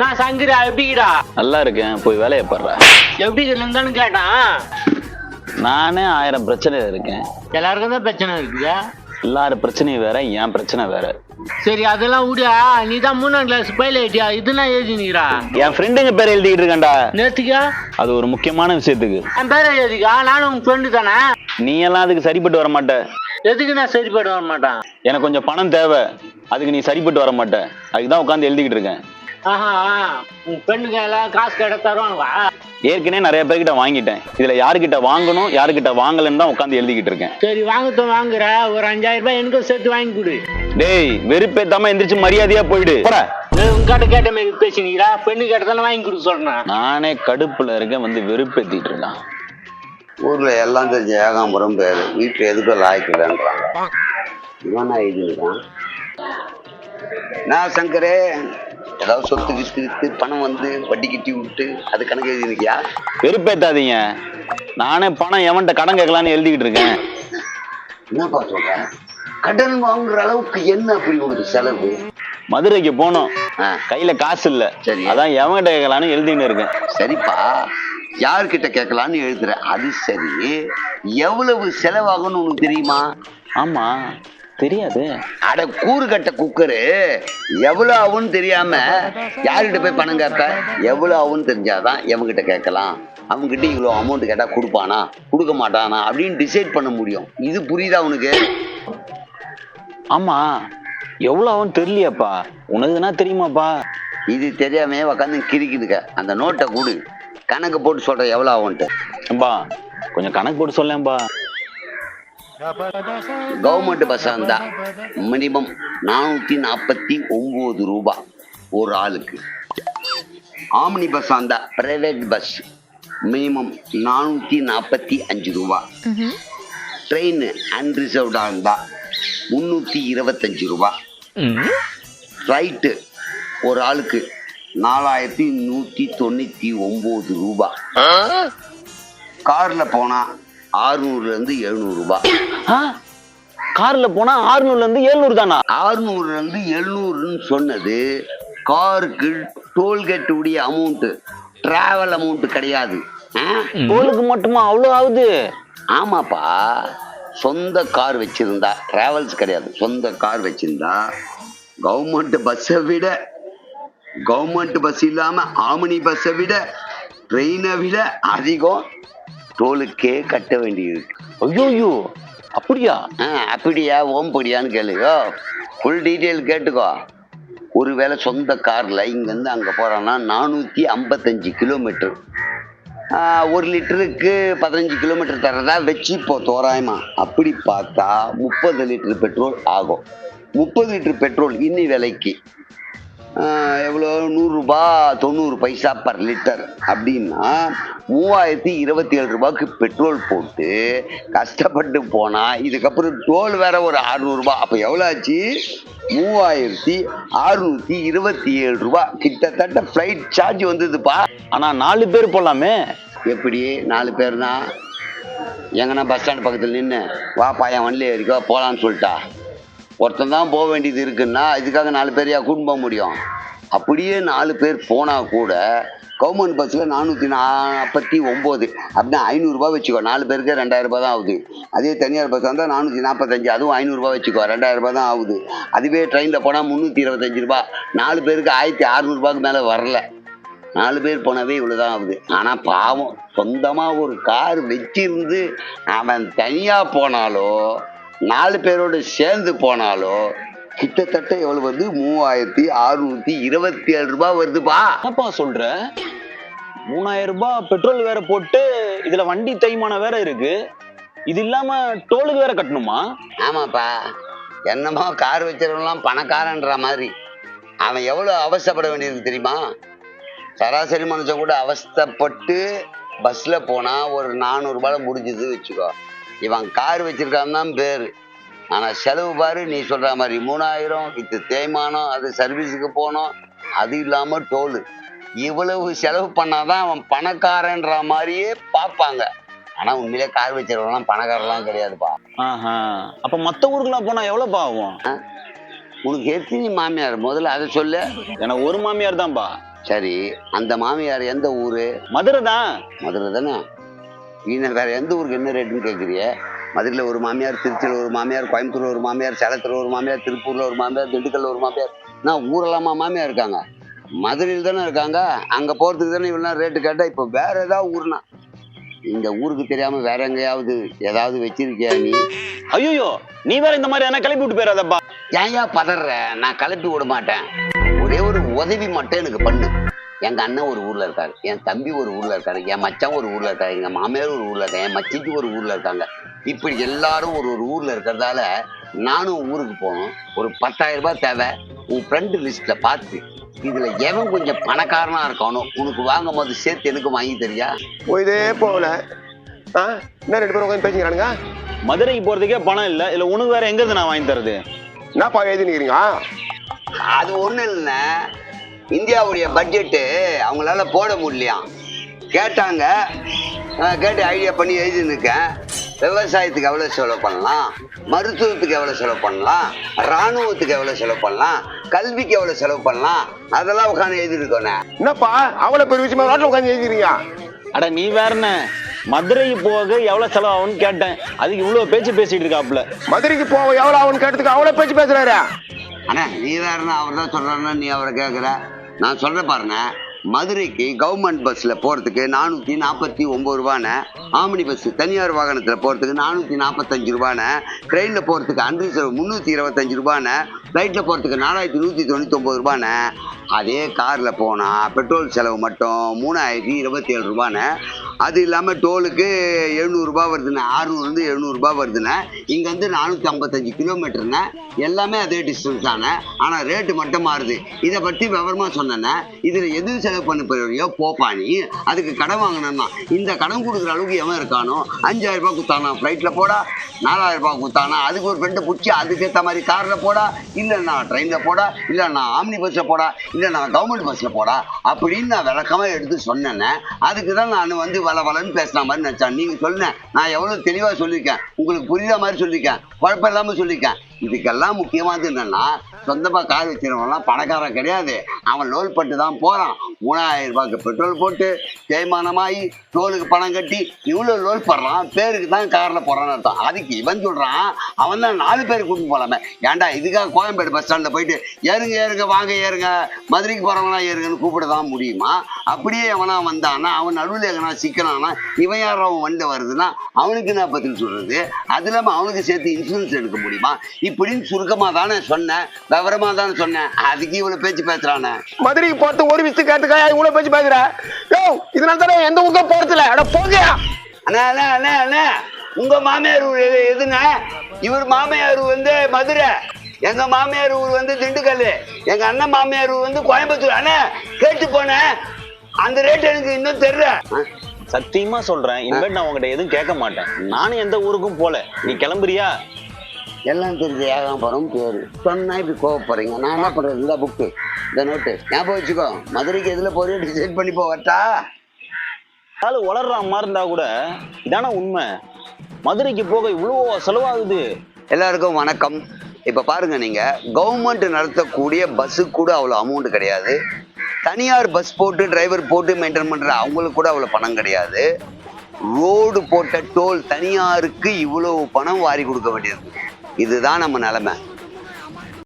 நான் சங்கரா எப்படிடா? நல்லா இருக்கேன். போய் வேலையை பாடுற. எப்படி இருந்தான்னு கேட்டான் நானே ஆயிரம் பிரச்சனையில இருக்கேன். எல்லாருக்கும் தான் பிரச்சனை இருக்குதா? எல்லாரும் பிரச்சனையும் வேற என் பிரச்சனை வேற. சரி அதெல்லாம் விடியா நீ தான் மூணாம் கிளாஸ் பயில ஐட்டியா இதெல்லாம் எழுதினீரா என் ஃப்ரெண்டுங்க பேர் எழுதிக்கிட்டு இருக்கேன்டா. நேத்துக்கா? அது ஒரு முக்கியமான விஷயத்துக்கு. என் பேரை எழுதிக்கா? நானும் உங்க ஃப்ரெண்டு தானே? நீ எல்லாம் அதுக்கு சரிப்பட்டு வர மாட்ட. எதுக்கு நான் சரிப்பட்டு வர மாட்டான்? எனக்கு கொஞ்சம் பணம் தேவை. அதுக்கு நீ சரிப்பட்டு வர மாட்ட. அதுக்கு தான் உட்காந்து எழுதிக்கிட்டு இருக்கேன். ஆஹா உங்க பெண்ணுக்கு எல்லாம் காசு கேட்ட தருவாங்களா? ஏற்கனவே நிறைய பேர்கிட்ட வாங்கிட்டேன். இதுல யாருக்கிட்ட வாங்கணும் யாருக்கிட்ட வாங்கலன்னு தான் உட்காந்து எழுதிக்கிட்டு இருக்கேன். சரி வாங்கட்டும் வாங்குற. ஒரு அஞ்சாயிரம் ரூபாய் எனக்கும் சேர்த்து வாங்கி கொடு. டேய் வெறுப்பேத்தாம எந்திரிச்சு மரியாதையா போயிடு. போடா. உங்ககிட்ட கேட்ட மாதிரி பேசினீங்களா? பெண்ணு கேட்ட தானே வாங்கி கொடுக்க சொல்றேன் நானே கடுப்புல இருக்கேன் வந்து வெறுப்பேத்திட்டு இருக்கான். ஊர்ல எல்லாம் தெரிஞ்ச ஏகாம்பரம் பேரு. வீட்டுல எதுக்கும் லாய்க்கலன்றாங்க இவன் எழுதிருக்கான் நான் சங்கரே ஏதாவது சொத்து வித்து வித்து பணம் வந்து வட்டி கட்டி விட்டு அது கணக்கு எழுதிருக்கியா வெறுப்பேத்தாதீங்க. நானே பணம் எவன்கிட்ட கடன் கேட்கலான்னு எழுதிக்கிட்டு இருக்கேன். என்னப்பா சொல்ற? கடன் வாங்குற அளவுக்கு என்ன அப்படி உனக்கு செலவு? மதுரைக்கு போனோம். கையில காசு இல்ல. சரி. அதான் எவன்கிட்ட கேட்கலான்னு எழுதின்னு இருக்கேன். சரிப்பா. யார்கிட்ட கேட்கலான்னு எழுதுற? அது சரி. எவ்வளவு செலவாகும்னு உனக்கு தெரியுமா? ஆமா. தெரியாது. அட கூறு கட்ட குக்கரு. எவ்வளவு ஆகும்னு தெரியாம யார்கிட்ட போய் பணம் கேட்ப? எவ்வளவு ஆகும்னு தெரிஞ்சாதான் எவங்கிட்ட கேட்கலாம்? அவங்ககிட்ட இவ்வளோ அமௌண்ட் கேட்டா கொடுப்பானா? கொடுக்க மாட்டானா? அப்படின்னு டிசைட் பண்ண முடியும். இது புரியுதா உனக்கு? ஆமா. எவ்வளவு ஆகும் தெரியலையாப்பா உனக்குனா தெரியுமாப்பா? இது தெரியாம உக்காந்து கிரிக்குதுக்க அந்த நோட்டை கொடு. கணக்கு போட்டு சொல்ற எவ்வளவு ஆகும்ட்டு ஏம்பா கொஞ்சம் கணக்கு போட்டு சொல்லேன்பா. கவர்மெண்ட் பஸ் இருந்தா மினிமம் நானூத்தி நாற்பத்தி ஒன்பது ரூபாய் ஒரு ஆளுக்கு. ஆம்னி பஸ் இருந்தா பிரைவேட் பஸ் மினிமம் நானூத்தி நாற்பத்தி அஞ்சு ரூபா. ட்ரெயின் அன்ரிசர்வ்டா இருந்தா முன்னூத்தி இருபத்தஞ்சு ரூபா. ஃப்ளைட்டு ஒரு ஆளுக்கு நாலாயிரத்தி நூத்தி தொண்ணூத்தி ஒன்பது ரூபா. கார்ல போனா ஆறுநூறுல இருந்து எழுநூறு ரூபாய் ஆ? கார்ல போனா ஆறுநூறுல இருந்து ஏழ்நூறு தானா ஆறுநூறுல இருந்து எழுநூறுன்னு சொன்னது காருக்கு டோல்கேட் உடைய அமௌண்ட் டிராவல் அமௌண்ட் கிடையாது? டோலுக்கு மட்டுமா? அவ்வளவு ஆகுது. ஆமாப்பா. சொந்த கார் வச்சிருந்தா டிராவல்ஸ் கிடையாது. சொந்த கார் வச்சிருந்தா கவர்மெண்ட் பஸ்ஸை விட கவர்மெண்ட் பஸ் இல்லாம ஆமினி பஸ்ஸை விட ட்ரெயினை விட அதிகம் டோலுக்கே கட்ட வேண்டியிருக்கு ஐயோ அப்படியா? ஆ அப்படியா ஓம்படியான்னு கேளுங்க ஃபுல் டீட்டெயில் கேட்டுக்கோ. ஒருவேளை சொந்த காரில் இங்கேருந்து அங்கே போகிறான்னா நானூற்றி ஐம்பத்தஞ்சு கிலோமீட்டர் ஒரு லிட்டருக்கு பதினஞ்சு கிலோமீட்டர் தரதா வச்சு இப்போ தோராயமா. அப்படி பார்த்தா முப்பது லிட்டர் பெட்ரோல் ஆகும். முப்பது லிட்டர் பெட்ரோல் இன்னி விலைக்கு. எவ்வளோ? நூறுரூபா தொண்ணூறு பைசா பர் லிட்டர் அப்படின்னா மூவாயிரத்தி இருபத்தி ஏழு ரூபாய்க்கு பெட்ரோல் போட்டு கஷ்டப்பட்டு போனால் இதுக்கப்புறம் டோல் வேற ஒரு அறுநூறுபா. அப்போ எவ்வளோ ஆச்சு? மூவாயிரத்தி அறுநூத்தி இருபத்தி ஏழு ரூபா. கிட்டத்தட்ட ஃப்ளைட் சார்ஜ் வந்ததுப்பா. ஆனால் நாலு பேர் போகலாமே எப்படி? நாலு பேர்னா? எங்கன்னா பஸ் ஸ்டாண்ட் பக்கத்தில் நின்று வாப்பா என் வண்டியில் இருக்கோ போகலான்னு சொல்லிட்டா. ஒருத்தன் தான் போக வேண்டியது இருக்குன்னா இதுக்காக நாலு பேரையா கூட்டு போக முடியும்? அப்படியே நாலு பேர் போனால் கூட கவர்மெண்ட் பஸ்ஸில் நானூற்றி நாற்பத்தி ஒம்பது அப்படின்னா ஐநூறுரூபா வச்சுக்கோ. நாலு பேருக்கு ரெண்டாயிரரூபா தான் ஆகுது. அதே தனியார் பஸ் வந்தால் நானூற்றி நாற்பத்தஞ்சு அதுவும் ஐநூறுரூவா வச்சுக்கோ. ரெண்டாயிரரூபா தான் ஆகுது. அதுவே ட்ரெயினில் போனால் முந்நூற்றி இருபத்தஞ்சி ரூபா. நாலு பேருக்கு ஆயிரத்தி அறநூறுபாய்க்கு மேலே வரல. நாலு பேர் போனவே இவ்வளோதான் ஆகுது. ஆனால் பாவம் சொந்தமாக ஒரு கார் வச்சிருந்து அவன் தனியாக போனாலோ நாலு பேரோடு சேர்ந்து போனாலோ கிட்டத்தட்ட எவ்வளவு வருது? மூவாயிரத்தி அறுநூத்தி இருபத்தி ஏழு ரூபாய் வருதுப்பா. என்னப்பா சொல்ற? மூணாயிரம் ரூபாய் பெட்ரோல் வேற போட்டு இதுல வண்டி தேய்மானம் வேற இருக்கு. இது இல்லாம டோலுக்கு வேற கட்டணுமா? ஆமாப்பா. என்னமோ கார் வச்சிருக்கலாம் பணக்காரன்ற மாதிரி. அவன் எவ்வளோ அவஸ்தைப்பட வேண்டியிருக்கு தெரியுமா? சராசரி மனுஷன் கூட அவஸ்தைப்பட்டு பஸ்ஸில் போனால் ஒரு நானூறுபால முடிஞ்சது வச்சுக்கோ. இவன் கார் வச்சிருக்கான் தான் பேர். ஆனால் செலவு பாரு நீ சொல்கிற மாதிரி மூணாயிரம் இது தேய்மானம் அது சர்வீஸுக்கு போனோம் அது இல்லாமல் டோலு. இவ்வளவு செலவு பண்ணாதான் அவன் பணக்காரன்ற மாதிரியே பார்ப்பாங்க. ஆனால் உண்மையிலே கார் வச்சிருக்கலாம் பணக்காரலாம் கிடையாதுப்பா. அப்ப மத்த ஊருக்குலாம் போனா எவ்வளவுப்பா ஆகும்? உனக்கு எத்தனை மாமியார்? முதல்ல அதை சொல்லு. எனக்கு ஒரு மாமியார் தான்பா. சரி அந்த மாமியார் எந்த ஊரு? மதுரை தான். மதுரை தானே? இன்னும் வேற எந்த ஊருக்கு என்ன ரேட்டுன்னு கேட்குறிய மதுரையில் ஒரு மாமியார் திருச்சியில் ஒரு மாமியார் கோயம்புத்தூர்ல ஒரு மாமியார் சேலத்தில் ஒரு மாமியார் திருப்பூர்ல ஒரு மாமியார் திண்டுக்கல்ல ஒரு மாமியார். நான் ஊரெல்லாமா மாமியார் இருக்காங்க? மதுரையில் தானே இருக்காங்க? அங்கே போகிறதுக்கு தானே இவ்வளோ ரேட்டு கேட்டால் இப்போ வேற ஏதாவது ஊர்னா இந்த ஊருக்கு தெரியாம வேற எங்கேயாவது ஏதாவது வச்சிருக்கியா நீ? ஐயோ நீ வேற இந்த மாதிரி என்ன கிளப்பி விட்டு போயிடாதப்பா ஏன்யா பதற நான் கிளப்பி விட மாட்டேன். ஒரே ஒரு உதவி மட்டும் எனக்கு பண்ணு. எங்க அண்ணன் ஒரு ஊர்ல இருக்காரு என் தம்பி ஒரு ஊர்ல இருக்காரு என் மச்சான் ஒரு ஊர்ல இருக்காரு எங்க மாமியார் ஒரு ஊர்ல இருக்காங்க என் மச்சிக்கு ஒரு ஊர்ல இருக்காங்க. இப்படி எல்லாரும் ஒரு ஒரு ஊர்ல இருக்கிறதால நானும் ஊருக்கு போகணும் ஒரு பத்தாயிரம் ரூபாய் தேவை உன் ஃப்ரெண்டு லிஸ்ட்ல பார்த்து இதுல எவன் கொஞ்சம் பணக்காரனா இருக்கானோ உனக்கு வாங்கும் போது சேர்த்து எனக்கு வாங்கி தரியா? போயிதே போகல. ஆ என்ன ரெண்டு பேரும் உட்காந்து பேசிக்கிறானுங்க. மதுரைக்கு போறதுக்கே பணம் இல்ல இல்ல உனக்கு வேற எங்க இருந்து நான் வாங்கி தரது? என்னப்பா எழுதினுக்கிறீங்க? அது ஒண்ணும் இல்லைண்ணே இந்தியாவுடைய பட்ஜெட்டு அவங்களால போட முடியலையாம் கேட்டாங்க. நான் கேட்டு ஐடியா பண்ணி எழுதி நிற்கேன் விவசாயத்துக்கு எவ்வளோ செலவு பண்ணலாம்? மருத்துவத்துக்கு எவ்வளோ செலவு பண்ணலாம்? இராணுவத்துக்கு எவ்வளோ செலவு பண்ணலாம்? கல்விக்கு எவ்வளோ செலவு பண்ணலாம்? அதெல்லாம் உட்காந்து எழுதிருக்கோண்ணே என்னப்பா? அவ்வளோ பெரிய விஷயமா ரோட்டில் உட்காந்து எழுதிக்கிறீங்க அட நீ வேறண்ணே மதுரைக்கு போக எவ்வளவு செலவாகும்னு கேட்டேன். அதுக்கு இவ்வளவு பேச்சு பேசிட்டு இருக்காப்புல. மதுரைக்கு போக எவ்வளோ ஆகும்னு கேட்டதுக்கு அவ்வளோ பேச்சு பேசுறாரு? அண்ணா நீ வேறண்ணா அவர் தான் சொல்கிறாருன்னா நீ அவரை கேட்குற நான் சொல்கிறேன் பாருங்க மதுரைக்கு கவர்மெண்ட் பஸ்ஸில் போகிறதுக்கு நானூற்றி நாற்பத்தி ஒம்பது ரூபான ஆமினி பஸ் தனியார் வாகனத்தில் போகிறதுக்கு நானூற்றி நாற்பத்தஞ்சு ரூபான ட்ரெயினில் போகிறதுக்கு அன்று செலவு முந்நூற்றி இருபத்தஞ்சு ரூபான ஃப்ளைட்டில் போகிறதுக்கு நாலாயிரத்தி நூற்றி தொண்ணூற்றி ஒம்பது அதே காரில் போனால் பெட்ரோல் செலவு மட்டும் மூணாயிரத்தி இருபத்தி ஏழு ரூபான அது இல்லாமல் டோலுக்கு எழுநூறுபா வருதுண்ணே. ஆறுநூறுலேருந்து எழுநூறுபா வருதுண்ணே. இங்கேருந்து நானூற்றி ஐம்பத்தஞ்சு கிலோமீட்டருண்ணே. எல்லாமே அதே டிஸ்டன்ஸ் தானே ஆனால் ரேட்டு மட்டும் மாறுது. இதை பற்றி விவரமாக சொன்னேன்னே இதில் எது செலவு பண்ண போறியோ போப்பா நீ அதுக்கு கடன் வாங்கினா இந்த கடன் கொடுக்குற அளவுக்கு எவன் இருக்கானோ அஞ்சாயிரரூபா கொடுத்தானா ஃப்ளைட்டில் போடா. நாலாயிரரூபா கொடுத்தானா அதுக்கு ஒரு ஃப்ரெண்டை பிடிச்சி அதுக்கேற்ற மாதிரி காரில் போடா. இல்லை நான் ட்ரெயினில் போடா. இல்லை நான் ஆம்னி பஸ்ஸில் போடா. இல்லை நான் கவர்மெண்ட் பஸ்ஸில் போடா. அப்படின்னு நான் விளக்கமாக எடுத்து சொன்னேன்னே அதுக்கு தான் நான் வந்து வள வளன்னு பேசுன மாதிரி நினச்சேன் நீங்கள் சொல்லுங்க. நான் எவ்வளோ தெளிவாக சொல்லியிருக்கேன் உங்களுக்கு புரியுற மாதிரி சொல்லியிருக்கேன் குழப்பம் இல்லாமல் சொல்லியிருக்கேன் இதுக்கெல்லாம் முக்கியமானது என்னன்னா சொந்தமாக கார் வச்சிருவங்களாம் பணக்காரன் கிடையாது. அவன் லோல் பட்டு தான் போகிறான் மூணாயிரம் ரூபாய்க்கு பெட்ரோல் போட்டு தேய்மானமாகி டோலுக்கு பணம் கட்டி இவ்வளோ லோல் படுறான். பேருக்கு தான் காரில் போகிறான்னு அர்த்தம். அதுக்கு இவன் சொல்கிறான் அவன் தான் நாலு பேர் கூப்பிட்டு போகலாமே ஏன்டா இதுக்காக கோயம்பேடு பஸ் ஸ்டாண்டில் போயிட்டு ஏறுங்க ஏறுங்க வாங்க ஏறுங்க மதுரைக்கு போகிறவங்களா ஏறுங்கன்னு கூப்பிட தான் முடியுமா? அப்படியே எவனா வந்தானா அவன் நடுவில் எங்கனா சிக்கனானா இவன் யார் அவன் வண்டி வருதுன்னா அவனுக்கு நான் பதில் சொல்கிறது அது இல்லாமல் அவனுக்கு சேர்த்து இன்சூரன்ஸ் எடுக்க முடியுமா? இப்படின்னு சுருக்கமாக தானே சொன்னேன். விவரமாக தானே சொன்னேன். அதுக்கு இவ்வளோ பேச்சு பேசுகிறானே மதுரைக்கு போகிறது ஒரு விஷயத்துக்கு கேட்டுக்கா இவ்வளோ பேச்சு பேசுற. யோ இதனால தானே எந்த ஊருக்கும் போகிறதில்ல அட போங்கயா அண்ணா அண்ணா அண்ணா அண்ணா உங்க மாமியார் ஊர் எது எதுண்ணா? இவர் மாமியார் வந்து மதுரை. எங்க மாமியார் ஊர் வந்து திண்டுக்கல் எங்க அண்ணன் மாமியார் ஊர் வந்து கோயம்புத்தூர். அண்ணா கேட்டு போனேன். அந்த ரேட் எனக்கு இன்னும் தெரியல. சத்தியமா சொல்றேன். இனிமேல் நான் உங்ககிட்ட எதுவும் கேட்க மாட்டேன். நானும் எந்த ஊருக்கும் போல. நீ கிளம்புறியா? எல்லாம் தெரிஞ்ச ஏகாம்பரம் பேரு. சொன்னா இப்படி கோவப்படுறீங்க. நான் என்ன பண்றது? இந்த புக்கு இந்த நோட்டு ஞாபகம் வச்சுக்கோ. மதுரைக்கு எதுல போறியோ டிசைட் பண்ணி போவட்டா ஆளு வளர்ற மாதிரி இருந்தா கூட இதான உண்மை. மதுரைக்கு போக இவ்வளோ செலவாகுது. எல்லாருக்கும் வணக்கம். இப்போ பாருங்க நீங்க. கவர்மெண்ட் நடத்தக்கூடிய பஸ்ஸு கூட அவ்வளோ அமௌண்ட் கிடையாது. தனியார் பஸ் போட்டு டிரைவர் போட்டு மெயின்டைன் பண்ற அவங்களுக்கு கூட அவ்வளோ பணம் கிடையாது. ரோடு போட்ட டோல் தனியாருக்கு இவ்வளவு பணம் வாரி கொடுக்க வேண்டியது. இதுதான் நம்ம நிலைமை.